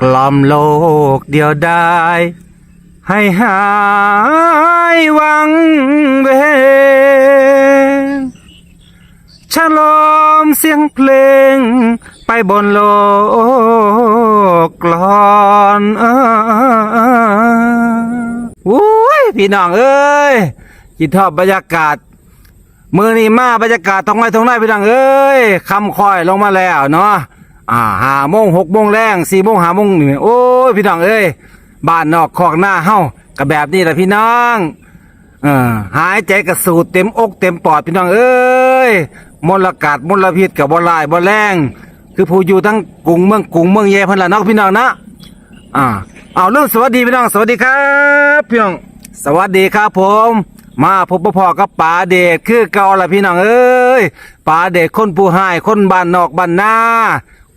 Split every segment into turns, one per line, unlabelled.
กล่อมโลกเดียวได้ ให้หายวังเวงฉลอมเสียงเพลง ไปบนโลกกลอนเอออุ้ยพี่น้องเอ้ยกินทอบบรรยากาศมือนี้มาบรรยากาศตรงไหนตรงไหนพี่น้องเอ้ยคำคอยลงมาแล้วเนาะ อ่าห้าโมงหกโมงแรงสี่โมงห้าโมงนี่โอ้ยพี่น้องเอ้ยบ้านนอกคอกหน้าเฮากับแบบนี้แหละพี่น้องเออหายใจกระสูดเต็มอกเต็มปอดพี่น้องเอ้ยมลกาศมลพิษกับบลายบ่แรงคือผู้อยู่ทั้งกรุงเมืองกรุงเมืองเย่พันละนาะพี่น้องนะอ่าเอาเรื่องสวัสดีพี่น้องสวัสดีครับพี่น้องสวัสดีครับผม มาพบพ่อกับป๋าเดชคือเก่าละพี่น้องเอ้ยป๋าเดชคนผู้ให้คนบ้านนอกบ้านนา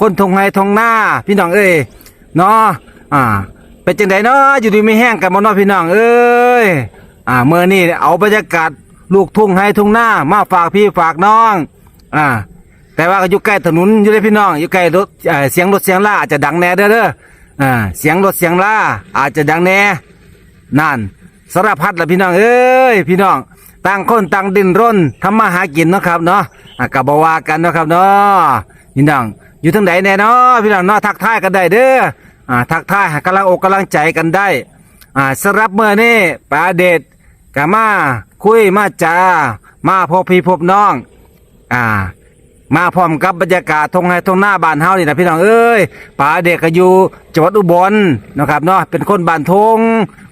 คนทงไห้ทงหน้าพี่น้องเอ้ยเนาะอ่า เป็นจังไดเนาะอยู่ดีไม่แห้งกันบ่เนาะพี่น้องเอ้ยอ่าเมื่อนี้เอาบรรยากาศลูกทุ่งไห้ทุ่งหน้ามาฝากพี่ฝากน้อง อ่า แต่ว่าก็อยู่ใกล้ถนนอยู่เลยพี่น้องอยู่ใกล้รถเออเสียงรถเสียงล่าอาจจะดังแน่เด้อเด้ออ่าเสียงรถเสียงล่าอาจจะดังแน่นั่นสารพัดละพี่น้องเอ้ยพี่น้องต่างคนต่างดินร่นทำมาหากินนะครับเนาะกับบว่ากันนะครับเนาะพี่น้อง อยู่ทางไหนแน่นาะพี่น้องเนาะทักทายกันได้เด้ออ่าทักทายกำลังอกกำลังใจกันได้อ่าสำหรับเมื่อนี้ปาเดชกะมาคุยมาจามาพบพี่พบน้องอ่ามาพร้อมกับบรรยากาศทงไห้ทงหน้าบ้านเฮานี่นะพี่น้องเอ้ยป๋าเด็กก็อยู่จังหวัดอุบลนะครับเนาะเป็นคนบ้านทง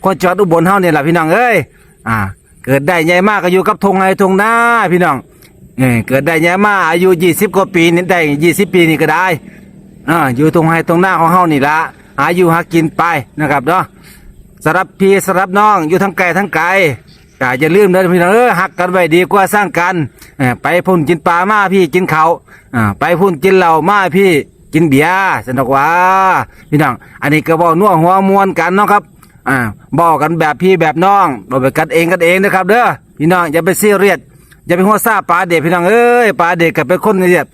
คนจังหวัดอุบลเฮานี่แหละพี่น้องเอ้ยอ่า เกิดได้ใหญ่มากก็อยู่กับทงไห้ทงหน้าพี่น้อง เออเกิดได้ใหญ่มากอายุยี่สิบกว่าปีนี่ได้ยี่สิบปีนี่ก็ได้อ่าอยู่ทงไห้ทงหน้าของเฮานี่ละอายุหากินไปนะครับเนาะสำหรับพี่สำหรับน้องอยู่ทั้งไกลทั้งไกลก็อย่าลืมเด้อพี่น้องเออหักกันไว้ดีกว่าสร้างกันอไปพุ่นกินปลามาพี่กินเขาอ่าไปพุ่นกินเหล้ามาพี่กินเบียร์สนุกว่าพี่น้องอันนี้ก็บอกนัวหัวมวนกันเนาะครับอ่าบอกกันแบบพี่แบบน้องบอกไปกันเองกันเองนะครับเด้อพี่น้องอย่าไปซีเรียส อย่าไปหัวซาปลาเด็กพี่น้องเอ้ยปลาเด็กก็เป็นคนเนี่ย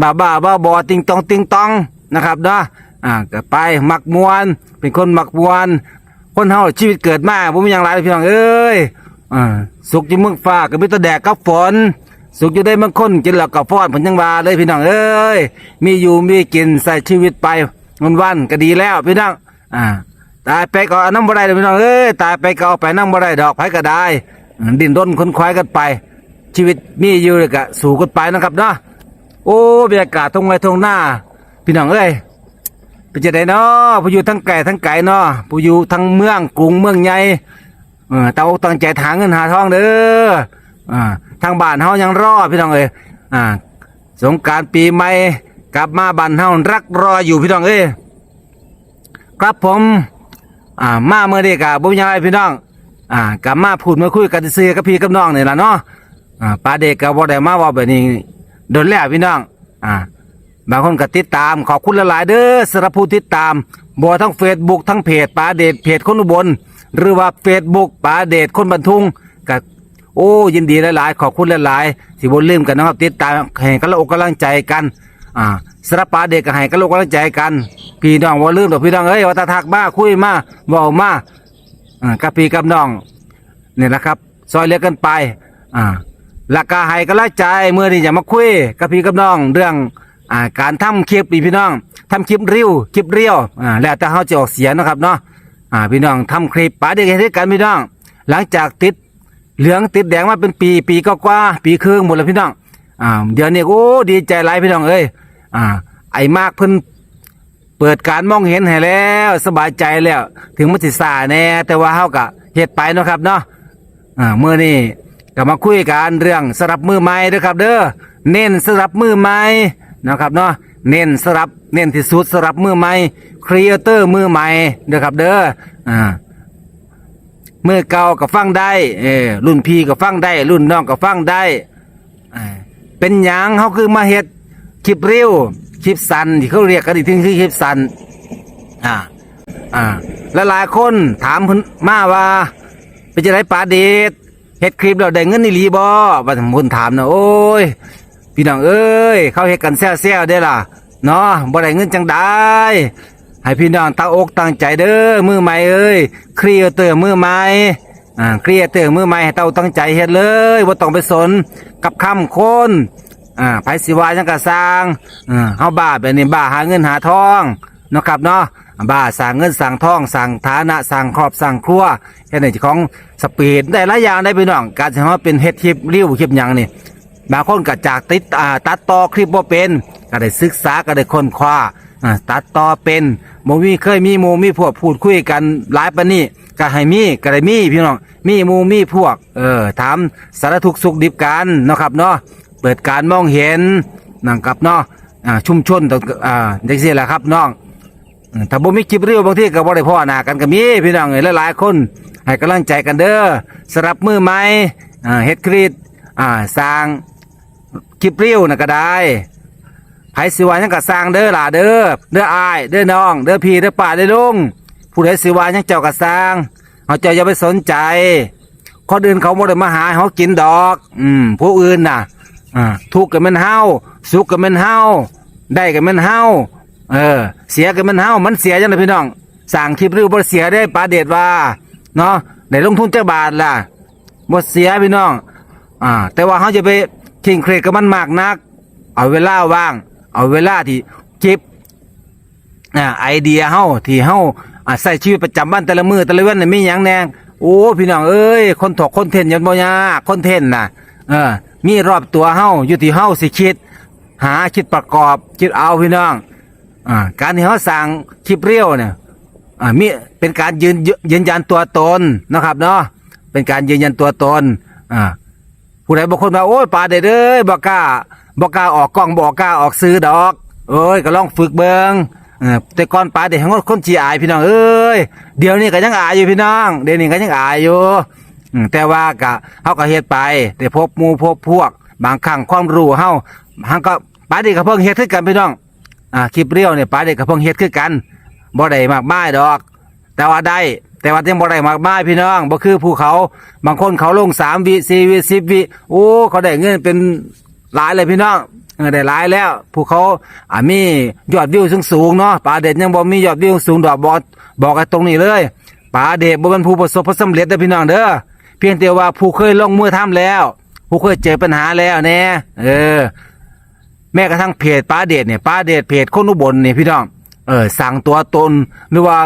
บ้าบ้าบ้าบอติงตองติงตองนะครับเด้ออ่าก็ไปมักมวน เป็นคนมักมวน คนเฮาชีวิตเกิดมาบ่มีหยังหลายพี่น้องเอ้ยอ่าสุกอยู่เมืองฟ้าก็มีแตะแดกกับฝนสุกอยู่ได้เมืองคนกินแล้วก็ฟ้อนผนยังว่าเลยพี่น้องเอ้ยมีอยู่มีกินใส่ชีวิตไปวันวันก็ดีแล้วพี่น้องอ่าตายไปก็เอาน้ำบ่ได้พี่น้องเอ้ยตายไปก็เอาไปน้ำบ่ได้ดอกไผก็ได้อืมดิ้นรนค้นคว้ากันไป ชีวิตมีอยู่เลยก็สู่กันไปนะครับเนาะโอ้บรรยากาศทงไรทงหน้า พี่น้องเอ้ยเป็นจะไดเนาะผู้อยู่ทั้งไก่ทั้งไก่เนาะผู้อยู่ทั้งเมืองกรุงเมืองใหญ่เออเตาตั้งใจหาเงินหาทองเด้ออ่าทางบ้านเฮายังรอพี่น้องเอ้ยอ่า สงการปีใหม่กลับมาบ้านเฮารักรออยู่พี่น้องเอ้ยครับผม อ่ามาเมื่อเด็กอะบุญยังไงพี่น้อง อ่ากลับมาพูดมาคุยกันซื้อกับพี่กับน้องเนี่ยละเนาะ อ่าป้าเด็กก็บ่ได้มาว่าแบบนี้โดนแล้วพี่น้อง อ่า บางคนก็ติดตามขอบคุณหลายๆเด้อสำหรับผู้ติดตามบ่ทั้งเฟซบุ๊กทั้งเพจป๋าเดชเพจคนอุบลหรือว่าเฟซบุ๊กป๋าเดชคนบรรทุงก็โอ้ยินดีหลายๆ ขอบคุณหลายๆที่บ่ลืมกันนะครับติดตามให้กำลังอกกำลังใจกันอ่าสรป๋าเดชก็ให้กำลังอกกำลังใจกัน พี่น้องบ่ลืมดอกพี่น้องเอ้ยว่าตาทักมาคุยมาเว้ามาอ่ากับพี่กับน้องนี่แหละครับ ซอยเลือกันไป อ่า หลักกาให้กำลังใจเมื่อนี้จะมาคุยกับพี่กับน้องเรื่องอ่าการทำคลิปดีพี่น้องทำคลิปริ้วคลิปเรียวอ่าแล้วแต่เขาจะออกเสียงนะครับเนาะอ่าพี่น้องทำคลิปป๋าเด็กเฮ็ดกันพี่น้อง หลังจากติดเหลืองติดแดงมาเป็นปีปีก็กว่าปีครึ่งหมดแล้วพี่น้องอ่าเดี๋ยวนี้โอ้ดีใจหลายพี่น้องเอ้ยอ่าไอ้มากเพิ่นเปิดการมองเห็นให้แล้วสบายใจแล้ว ถึงมันสิสาแน่แต่ว่าเฮาก็เฮ็ดไปเนาะครับเนาะอ่าเมื่อนี้ ก็มาคุยกันเรื่องสลับมือใหม่เด้อครับเด้อเน้นสลับมือใหม่นะครับเนาะเน้นสลับเน้นที่สุดสลับมือใหม่ครีเอเตอร์มือใหม่เด้อครับเด้ออ่ามือเก่าก็ฟังได้เออรุ่นพี่ก็ฟังได้ รุ่นน้องก็ฟังได้เป็นหยังเขาคือมาเฮ็ดคลิปเร็วคลิปสั้นที่เขาเรียกกันอีกทีคือคลิปสั้นอ่าอ่าและหลายคนถามพิ่นมาว่าเป็นจะได้ปลาเด็ด เฮ็ดคลิปเราได้เงินนี่รีบ่ว่าผมคนถามนะโอ้ยพี่น้องเอ้ยเขาเฮ็ดกันแซ่ๆได้ล่ะเนาะบ่ได้เงินจังได้ให้พี่น้องตั้งอกตั้งใจเด้อมือใหม่เอ้ยเครียเตอร์มือใหม่อ่าเครียเตอร์มือใหม่ให้เต้าตั้งใจเฮ็ดเลยบ่ต้องไปสนกับคำคนอ่าไผสิว่าจังก็สร้างอ่าเฮาบ้าแบบนี้บ้าหาเงินหาทองเนาะครับเนาะ บ้าสร้างเงินสร้างทองสร้างฐานะสร้างครอบสร้างครัวแค่นี้เจ้าของสปีดได้หลายอย่างได้พี่น้อง การที่เฮาเป็นเฮ็ดคลิปรีวิวคลิปหยังนี่บางคนก็จากติดอ่าตัดต่อคลิปว่าเป็นก็ได้ศึกษาก็ได้ค้นคว้าอ่าตัดต่อเป็นโมมีเคยมีหมูมีพวกพูดคุยกันหลายปานนี้ก็ให้มีก็ได้มีพี่น้องมีหมูมีพวกเออถามสารทุกข์สุขดิบกันเนาะครับเนาะเปิดการมองเห็นนะครับเนาะอ่าชุมชนต้องอ่าจังซี่แหละครับน้อง ถ้าบ่มีคลิปเรีวิวบางทีก็บ่ได้พ่อหน้ากันก็มีพี่น้องเอ้ยหลายๆคนให้กำลังใจกันเด้อสำรับมือใหม่อ่าเฮ็ดคลิปอ่าสร้างคลิปเรีวิวน่ะก็ได้ไผสิว่าหยังก็สร้างเด้อล่ะเด้อเด้ออายเด้อน้อง เด้อพี่เด้อป้าเด้อลุงผู้ใดสิว่าหยังเจ้าก็สร้างเฮาเจ้าอย่าไปสนใจคนอื่นเขาบ่ได้มาหาเฮากินดอก อืมผู้อื่นน่ะอ่าทุกข์ก็แม่นเฮาสุขก็แม่นเฮาได้ก็แม่นเฮา เออ เสียกันมันเฮามันเสียจังเลยพี่น้องสั่งคลิปหรือบ่เสียได้ปลาเด็ดว่าเนาะได้ลงทุนจักบาทล่ะบ่เสียพี่น้อง อ่า แต่ว่าเฮาจะไปเคร่งเครดกับมันมากนัก เอาเวลาว่าง เอาเวลาที่จิบอ่าไอเดียเฮาที่เฮาอ่าใส่ชีวิตประจำวันแต่ละมื้อแต่ละวันน่ะมีหยังแน่โอ้พี่น้องเอ้ยคนถกคนเทนต์ยันบ่ยากคนเทนต์น่ะเออมีรอบตัวเฮาอยู่ที่เฮาสิคิด หาคิดประกอบคิดเอาพี่น้อง อ่าการที่เขาสั่งคลิปเรียวเนี่ยอ่ามีเป็นการยืนยืนยันตัวตนนะครับเนาะเป็นการยืนยันตัวตนอ่าผู้ใดบางคนว่าโอ้ยปลาเด็ดเอ้ยบอกกล้าบอกกล้าออกกล้องบอกกล้าออกซื้อดอกเอ้ยก็ลองฝึกเบิงแต่ก่อนปลาเด็ดของคนจีอายพี่น้องเอ้ยเดี๋ยวนี้ก็ยังอายอยู่พี่น้อง เดี๋ยวนี้ก็ยังอายอยู่แต่ว่ากะเขาก็เฮ็ดไปได้พบมูพบพวก บางครั้งความรู้เฮาเฮาก็ปลาเด็ดก็เพิ่งเฮ็ดคือกันพี่น้อง อ่าคลิปเรียวเนี่ยป้าเด็กกับเพิ่งเฮ็ดคือกันบ่ได้มากมายดอก แต่ว่าได้ แต่ว่ายังบ่ได้มากมายพี่น้องบ่คือภูเขาบางคนเขาลงสามวิสี่วิสิบวิโอ้เขาได้เงินเป็นหลายเลยพี่น้องเออได้หลายแล้วภูเขาอ่ามียอดวิวสูงสูงเนาะป้าเด็ดยังบ่มียอดวิวสูงดอกบอกบอกกันตรงนี้เลยป้าเด็ดบ่เป็นผู้ประสบผลสำเร็จเด้อพี่น้องเด้อเพียงแต่ว่าผู้เคยลงมือทำแล้ว ผู้เคยเจอปัญหาแล้วแน่เออ แม้กระทั่งเพจป้าเดชเนี่ยป้าเดชเพจคนอุบลเนี่ยพี่น้องเออสั่งตัวตนหรือว่า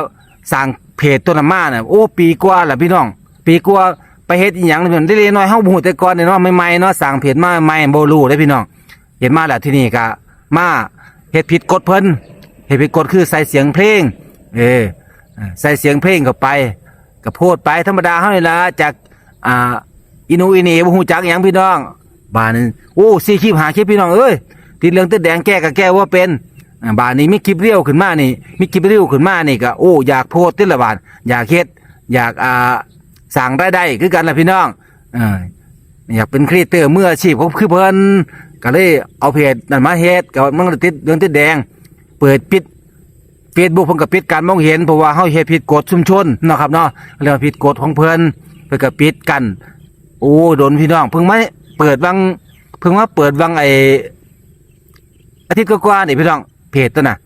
สั่งเพจต้นมาเนี่ยโอ้ปีกว่าแหละพี่น้อง ปีกว่าไปเฮ็ดอีหยังเนี่ยได้เรียนน้อยเฮาบ่ฮู้แต่ก่อนเนี่ยเนาะใหม่ๆเนาะสั่งเพจมาใหม่บ่รู้เด้พี่น้องเห็นมาแล้วที่นี่ก็มาเฮ็ดผิดกฎเพิ่นเฮ็ดผิดกฎคือใส่เสียงเพลง เออใส่เสียงเพลงเข้าไปก็โพดไปธรรมดาเฮานี่ล่ะจากอ่าอินูอินีบ่ฮู้จักหยังพี่น้องบ้านโอ้สี่คลิปหาคลิปพี่น้องเอ้ย ติดเรื่องติดแดงแก้ก็แก้ว่าเป็นบ้านนี้มีคลิปเรียวขึ้นมานี่มีคลิปเรียวขึ้นมานี่ก็โอ้อยากโพสต์ติละบาทอยากเฮ็ดอยากอ่าสั่งได้ได้คือกันละพี่น้องอออยากเป็นครีเอเตอร์เมืออาชีพของคือเพิ่นก็เลยเอาเพจนั่นมาเฮ็ดก็มันติดเรื่องติดแดง เปิดปิดเฟซบุ๊กเพิ่นก็ปิดการมองเห็นเพราะว่าเฮาเฮ็ดผิดกฎชุมชนเนาะครับเนาะเรียกว่าผิดกฎของเพิ่นเพิ่นก็ปิดกัน โอ้โดนพี่น้องเพิ่งมาเปิดวังเพิ่งมาเปิดวังไอ อาทิตย์กว่าๆนี่พี่น้องเพจตัวน่ะ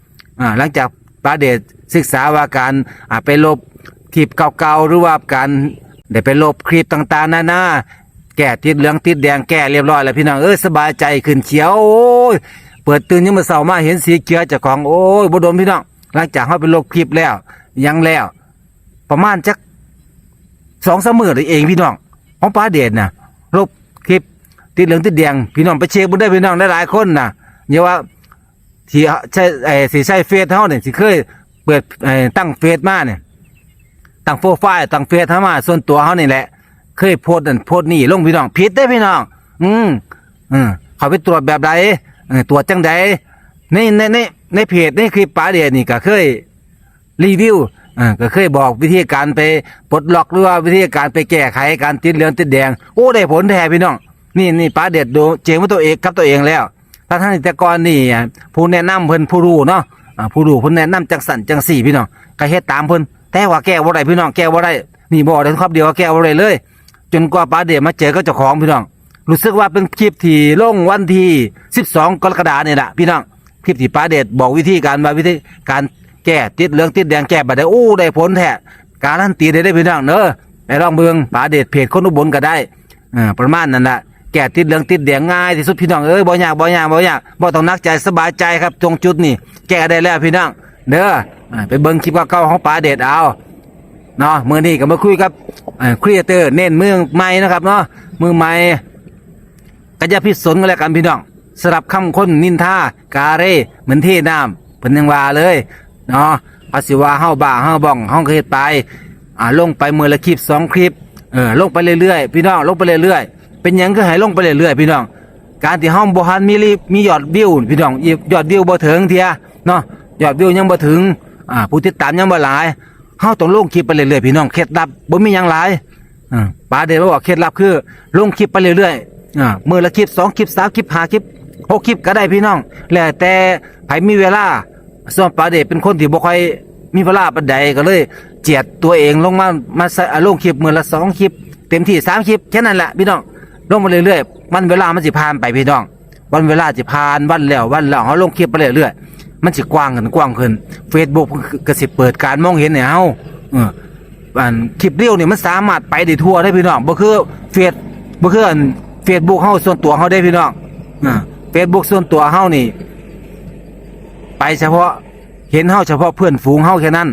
อ่าหลังจากปาเดชศึกษาว่าการอ่าไปลบคลิปเก่าๆหรือว่าการได้ไปลบคลิปต่างๆนานาแก้ติดเหลืองติดแดงแก้เรียบร้อยแล้วพี่น้องเออสบายใจขึ้นเขียวโอ้ยเปิดตื่นยังมาเสามาเห็นสีเขียวจากของโอ้ยบดนพี่น้องหลังจากเขาไปลบคลิปแล้ว ยังแล้ว ประมาณจักสองสามมื้อนี่เองพี่น้องของป้าเดชนะลบคลิปติดเหลืองติดแดงพี่น้องไปเช็คบุได้พี่น้องหลายๆคนน่ะอย่าว่า ที่ใช่ไอ้สิใช้เฟซเฮาเนี่ยสิเคยเปิดไอ้ตั้งเฟซมาเนี่ยตั้งโปรไฟล์ตั้งเฟซเฮามาส่วนตัวเฮานี่แหละ เคยโพสต์นั่นโพสต์นี่ลงพี่น้องผิดได้พี่น้อง อืมอืมเขาไปตรวจแบบใดตรวจจังใดในในในในเพจในคลิปป้าเดชนี่ก็เคยรีวิวอ่าก็เคยบอกวิธีการไปปลดล็อกหรือว่าวิธีการไปแก้ไขการติดเหลืองติดแดง โอ้ได้ผลแท้พี่น้อง นี่นี่ป้าเด็ดดูเจงว่าตัวเองกับตัวเองแล้ว ถ้าท่านแต่ก่อนนี่ผู้แนะนำเพิ่นผู้รู้เนาะผู้รู้เพิ่นแนะนำจังสันจังสี่พี่น้องก็เฮ็ดตามเพิ่นแต่ว่าแก้บ่ได้พี่น้องแก้บ่ได้นี่บอกได้ครับเดียวแก้บ่ได้เลย จนกว่าป้าเด็ดมาเจอกับเจ้าของพี่น้องรู้สึกว่าเป็นคลิปที่ลงวันที่ 12 กรกฎาคมนี่แหละพี่น้องคลิปที่ป้าเดชบอกวิธีการว่าวิธีการแก้ติดเหลืองติดแดงแก้บัดได้โอ้ได้ผลแท้การันตีได้ได้พี่น้องเด้อไปลองเบิ่งป๋าเดชเพจคนอุบลก็ได้อ่าประมาณนั้นล่ะ แก้ติดเหลืองติดแดงง่ายที่สุดพี่น้องเอ้ยบ่ยากบ่ยากบ่ยากบ่ต้องนักใจสบายใจครับตรงจุดนี่แก้ได้แล้วพี่น้องเด้อไปเบิ่งคลิปเก่าๆของป๋าเดชเอาเนาะมือนี้ก็มาคุยกับครีเอเตอร์เน้นเมืองใหม่นะครับเนาะมือใหม่ก็จะพิสนกันแล้วกันพี่น้องสลับคำคนนินทากาเร่เหมือนเท่น้ำเป็นยังว่าเลยเนาะภาษีว่าเฮาบ้าเฮาบ้องเฮาเคยไปอ่าลงไปมือละคลิปสองคลิปเออลงไปเรื่อยๆพี่น้องลงไปเรื่อยๆ เป็นหยังก็ให้ลงไปเรื่อยๆพี่น้อง การที่เฮาบ่ทันมีรีมียอดวิวพี่น้องยอดวิวบ่ถึงเทียเนาะยอดวิวยังบ่ถึงอ่าผู้ติดตามยังบ่หลายเฮาต้องลงคลิปไปเรื่อยๆพี่น้องเคล็ดลับบ่มีหยังหลายอ่าป้าเดชบอกเคล็ดลับคือลงคลิปไปเรื่อยๆอ่ามื้อละคลิปสองคลิปสามคลิปห้าคลิปหกคลิปก็ได้พี่น้อง แล้วแต่ไผมีเวลาส่วนป้าเดชเป็นคนที่บ่ค่อยมีเวลาปานใดก็เลยเจียดตัวเองลงมามาใส่อ่าลงคลิปมื้อละสองคลิปเต็มที่สามคลิปแค่นั้นแหละพี่น้อง ลงมาเรื่อยๆมันเวลามันสิผ่านไปพี่น้อง วันเวลาสิผ่านวันแล้ววันแล้วเฮาลงคลิปไปเรื่อยๆมันสิกว้างขึ้นกว้างขึ้น Facebook ก็สิเปิดการมองเห็นให้เฮาเอออันคลิปเรียวเนี่ยมันสามารถไปได้ทั่วได้พี่น้องบ่คือเฟซบ่คืออัน Facebook เฮาส่วนตัวเฮาได้พี่น้องอ่า Facebook ส่วนตัวเฮานี่ ไปเฉพาะเห็นเฮาเฉพาะเพื่อนฝูงเฮาแค่นั้น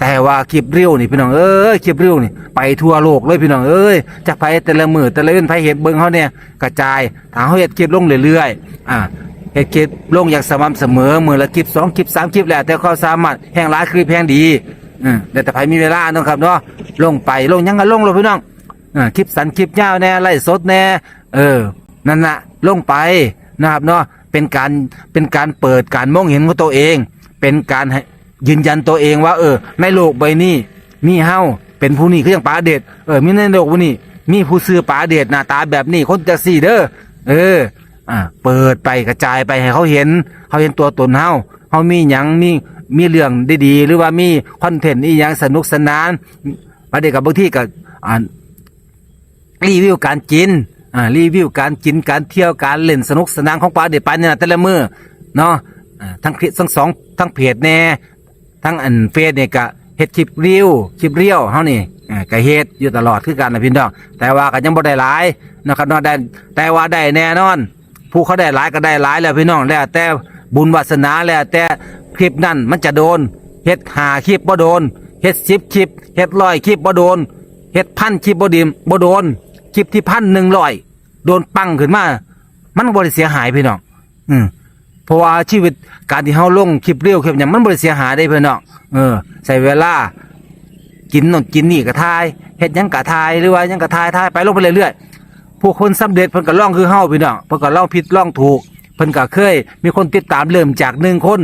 แต่ว่าคลิปเรียวนี่พี่น้องเอ้ยคลิปเรียวนี่ไปทั่วโลกเลยพี่น้องเอ้ยจากไปแต่ละมือแต่ละเว้นไปเห็นเบิ่งเฮาเนี่ยกระจายถ้าเฮาเฮ็ดคลิปลงเรื่อยๆอ่าเฮ็ดคลิปลงอย่างสม่ำเสมอมือละคลิปสองคลิปสามคลิปแหละแต่เขาสามารถแห่งหลายคือแพงดีอืมแต่แต่ไผมีเวลาเนาะครับเนาะลงไปลงยังก็ลงเลยพี่น้องอ่าคลิปสั้นคลิปยาวแน่ไล่สดแน่เออนั่นน่ะลงไปนะครับเนาะเป็นการเป็นการเปิดการมองเห็นของตัวเอง เป็นการให้ ยืนยันตัวเองว่า เออ ในโลกใบนี้ มีเฮาเป็นผู้นี้คืออย่างป๋าเดชเออมีในโลกวันนี้มีผู้ซื้อป๋าเดชหน้าตาแบบนี้คนจะสี่เด้อเออ อ่า เปิดไปกระจายไปให้เขาเห็นเขาเห็นตัวตนเฮาเฮามีหยังมีมีเรื่องดีๆหรือว่ามีคอนเทนต์อีหยังสนุกสนานป๋าเดชกับบางที่ก็อ่ารีวิวการกินอ่ารีวิวการกินการเที่ยวการเล่นสนุกสนานของปลาเด็ดปเนี่ยแต่ละมือเนาะทั้งคลิปทั้งสองทั้งเพจแน่ ทั้งอันเฟซเนี่ยก็เฮ็ดคลิปรียวคลิปเรียวเฮานี่อ่าก็เฮ็ดอยู่ตลอดคือกันนะพี่น้องแต่ว่าก็ยังบ่ได้หลายนะครับเนาะได้แต่ว่าได้แน่นอน ผู้เขาได้หลายก็ได้หลายแล้วพี่น้องแล้วแต่บุญวาสนาแล้วแต่คลิปนั้นมันจะโดนเฮ็ดหาคลิปบ่โดนเฮ็ดสิบคลิปเฮ็ดร้อยคลิปบ่โดนเฮ็ดพันคลิปบ่ดิมบ่โดนคลิปที่พันหนึ่งร้อยโดนปังขึ้นมา มันบ่ได้เสียหายพี่น้อง อืม เพราะว่าชีวิตการที่เฮาลงคลิปเรียวคลิปหยังมันบ่ได้เสียหายได้เพี่น้องเออ ใส่เวลา กินนนกินนี่ก็ทายเฮ็ดหยังก็ทายหรือว่ายังก็ทายทายไปลงไปเรื่อยๆผู้คนสำเร็จเพิ่นก็ล่องคือเฮาพี่น้องเพิ่นก็ล่องผิดล่องถูกเพิ่นก็เคย มีคนติดตามเริ่มจากหนึ่งคน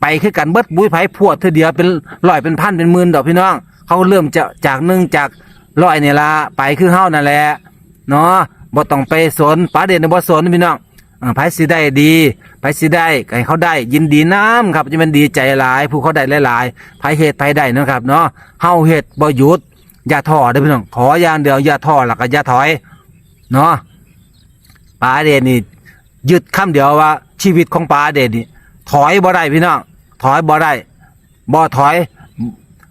ไปคือกันเบิดบุ้ยไผพวดเธอเดียวเป็นร้อยเป็นพันเป็นหมื่นดอกพี่น้อง เขาเริ่มจะจากหนึ่งจากร้อยเนี่ยละไปคือเฮานั่นแหละเนาะบ่ต้องไปสนป้าเด่นบ่สนพี่น้องเออ ไผสิได้ดีไผสิได้ก็ให้เขาได้ยินดีน้ำครับจะเป็นดีใจหลาย ผู้เขาได้หลายๆไผเฮ็ดไผได้นะครับ เนาะเฮาเฮ็ดบ่หยุดอย่าท้อเด้อพี่น้องขออย่างเดียวอย่าท้อแล้วก็อย่าถอยเนาะป้าเด่นนี่ยึดคำเดียวว่า ชีวิตของป้าเด่นนี่ถอยบ่ได้พี่น้องถอยบ่ได้บ่ถอย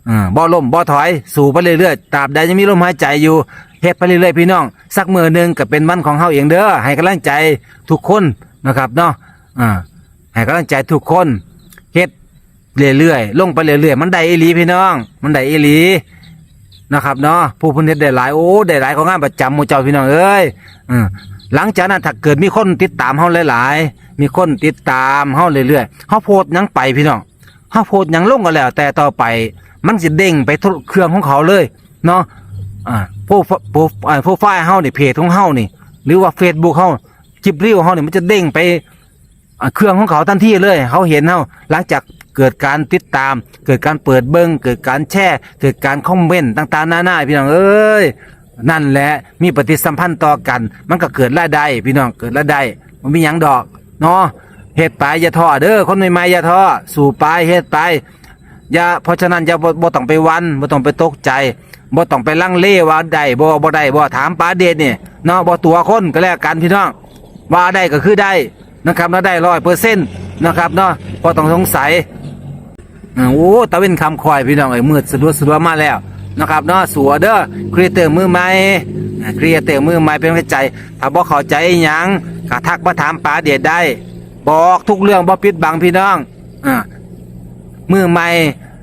เออบ่ล้มบ่ถอย สู่ไปเรื่อยๆตราบใดยังมีลมหายใจอยู่ เฮ็ดไปเรื่อยๆพี่น้อง สักมือหนึ่งก็เป็นวันของเฮาเองเด้อให้กำลังใจทุกคนนะครับเนาะอ่าให้กำลังใจทุกคนเฮ็ดเรื่อยๆลงไปเรื่อยๆมันได้อีหลีพี่น้อง มันได้อีหลีนะครับเนาะผู้พิ่นเฮ็ดได้หลายโอ้ได้หลายของงานประจำหมู่เจ้าพี่น้องเอ้ยอืมหลังจากนั้นถ้าเกิดมีคนติดตามเฮาหลายๆ มีคนติดตามเฮาเรื่อยๆเฮาโพสต์หยังไปพี่น้องเฮาโพสต์หยังลงก็แล้ว แต่ต่อไป มันสิเด้งไปทุกเครื่องของเขาเลยเนาะอ่า โปรไฟโปรอ่าโปรไฟล์เฮานี่เพจของเฮานี่ หรือว่า Facebook เฮาคลิปรีวเฮานี่มันจะเด้งไปเครื่องของเขาทันทีเลย เขาเห็นเฮาหลังจากเกิดการติดตาม เกิดการเปิดเบิ้งเกิดการแชร์เกิดการคอมเมนต์ต่างๆหน้านาพี่น้องเอ้ยนั่นแหละมีปฏิสัมพันธ์ต่อกัน มันก็เกิดรายได้พี่น้องเกิดรายได้มันมีหยังดอกเนาะเฮ็ดไปอย่าท้อเด้อคนใหม่ๆอย่าท้อสู่ไปเฮ็ดไปอย่าเพราะฉะนั้นอย่าบ่ต้องไปวันบ่ต้องไปตกใจ บ่ต้องไปลังเลว่าได้บ่บ่ได้บ่ถามป้าเดชนี่เนาะบ่ตัวคนก็แล้วกันพี่น้องว่าได้ก็คือได้นะครับแล้วได้ร้อยเปอร์เซ็นต์นะครับเนาะบ่ต้องสงสัยอ่าโอ้ตะเวนคำคอยพี่น้องเอ้มืดสะดวกสะดวกมาแล้วนะครับเนาะสัวเด้อครีเอเตอร์มือใหม่ครีเอเตอร์มือใหม่เป็นกำลังใจถ้าบ่เข้าใจอิหยังก็ทักมาถามป๋าเดชได้ บอกทุกเรื่องบ่ปิดบังพี่น้องอ่ามือใหม่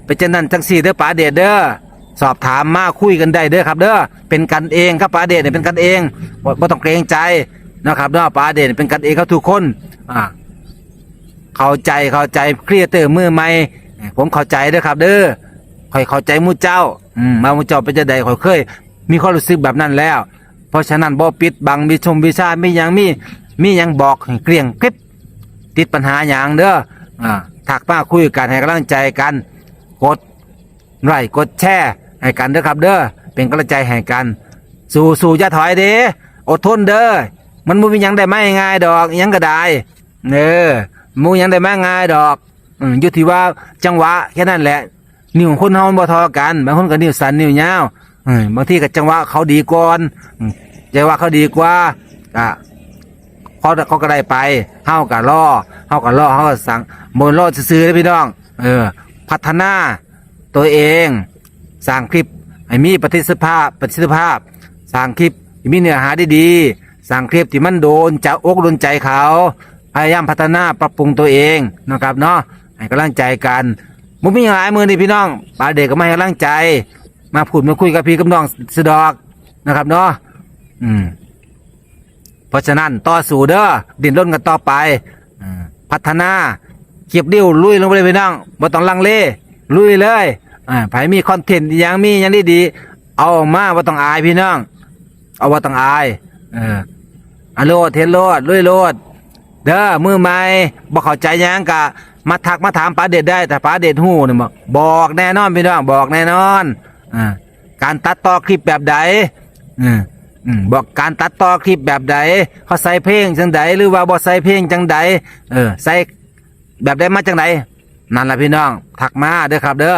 เป็นจังนั้นจังสี่เด้อป๋าเดชเด้อ สอบถามมาคุยกันได้เด้อครับ เด้อเป็นกันเองครับป๋าเดชเนี่ยเป็นกันเองบ่บ่ต้องเกรงใจนะครับเนาะป๋าเดชเป็นกันเองครับทุกคนอ่าเข้าใจเข้าใจเครียดเตอร์มือใหม่ผมเข้าใจเด้อครับ เด้อคอยเข้าใจมูเจ้าอืมมามูเจ้าเป็นจะใดคอยเคย มีความรู้สึกแบบนั้นแล้ว เพราะฉะนั้นบ่ปิดบังมีชมวิชามียังมีมียังบอกเกลี้ยงคลิปติดปัญหาหยังเด้ออ่าถักมาคุยกันให้กำลังใจกัน กดไลค์กดแชร์ ให้กันเด้อครับ เด้อเป็นกำลังใจให้กัน สู้สู้อย่าถอยเด้อดทนเด้อมันบ่มียังได้ไม่ง่ายดอกยังก็ได้เออมูยังได้ไม่ง่ายดอกอยู่ที่ว่าจังหวะแค่นั้นแหละ นิ้วของคนเฮามันบ่ทอกันบางคนก็นิ้วสั้นนิ้วยาวบางทีก็จังหวะเขาดีก่อนจังหวะเขาดีกว่าอะเขาเขาก็ได้ไปเฮาก็รอเฮาก็รอเฮาก็สั่งบ่รอซื่อๆเด้พี่น้อง เออ พัฒนาตัวเอง สร้างคลิปให้มีประสิทธิภาพประสิทธิภาพ สร้างคลิปที่มีเนื้อหาดีๆสร้างคลิปที่มันโดนจะอกโดนใจเขา พยายามพัฒนาปรับปรุงตัวเองนะครับเนาะให้กำลังใจกันมุมีหลายมือนี่พี่น้องป้าเด็กก็มาให้กำลังใจ มาพูดมาคุยกับพี่กับน้องสดอกนะครับเนาะอืมเพราะฉะนั้นต่อสู่เด้อดิ้นรนกันต่อไปอพัฒนาเขียบดิ้วลุยลงไปเลยพี่น้องบ่ต้องลังเลลุยเลย อ่าไผมีคอนเทนต์ยังมียังดีๆเอาออกมาบ่าต้องอายพี่น้อง เอาว่าต้องอายเอออะโลดเทนโลดลุยโลด เด้อมือใหม่บ่เข้าใจยังกะมาทักมาถามป้าเด็ดได้แต่ป้าเด็ดหูนี่บอกบอกแน่นอนพี่น้องบอกแน่นอนอ่าการตัดต่อคลิปแบบใดอืมอืมบอกการตัดต่อคลิปแบบใดเขาใส่เพลงจังใดหรือว่าบ่ใส่เพลงจังใดเออใส่แบบใดมาจังใดนั่นแหละพี่น้องทักมาเด้อครับเด้อ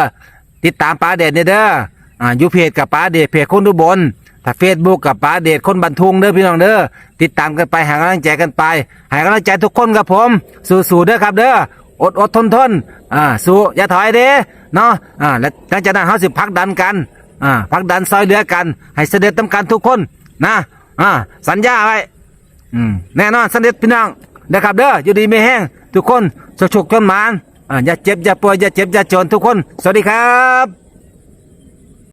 ติดตามป้าเด็ดเนี่ยเด้ออ่ายู่เพจกับป้าเด็ดเพจคนดูบนถ้าเฟซบุ๊กกับป้าเดชคนบันทุงเด้อพี่น้องเด้อติดตามกันไปหากำลังใจกันไปให้กำลังใจทุกคนครับผม สู้ๆเด้อครับเด้ออดอดทนทนอ่าสู้อย่าถอยเด้เนาะอ่าและหลังจากนั้นเขาสิพักดันกันอ่าพักดันซอยเหลือกัน ให้เสด็จตำกันทุกคนนะอ่าสัญญาไว้อืมแน่นอนเสด็จพี่น้องนะครับเด้ออยู่ดีไม่แห้งทุกคนสุขๆจนมานอ่า อย่าเจ็บอย่าป่วยอย่าเจ็บอย่าจนทุกคน สวัสดีครับ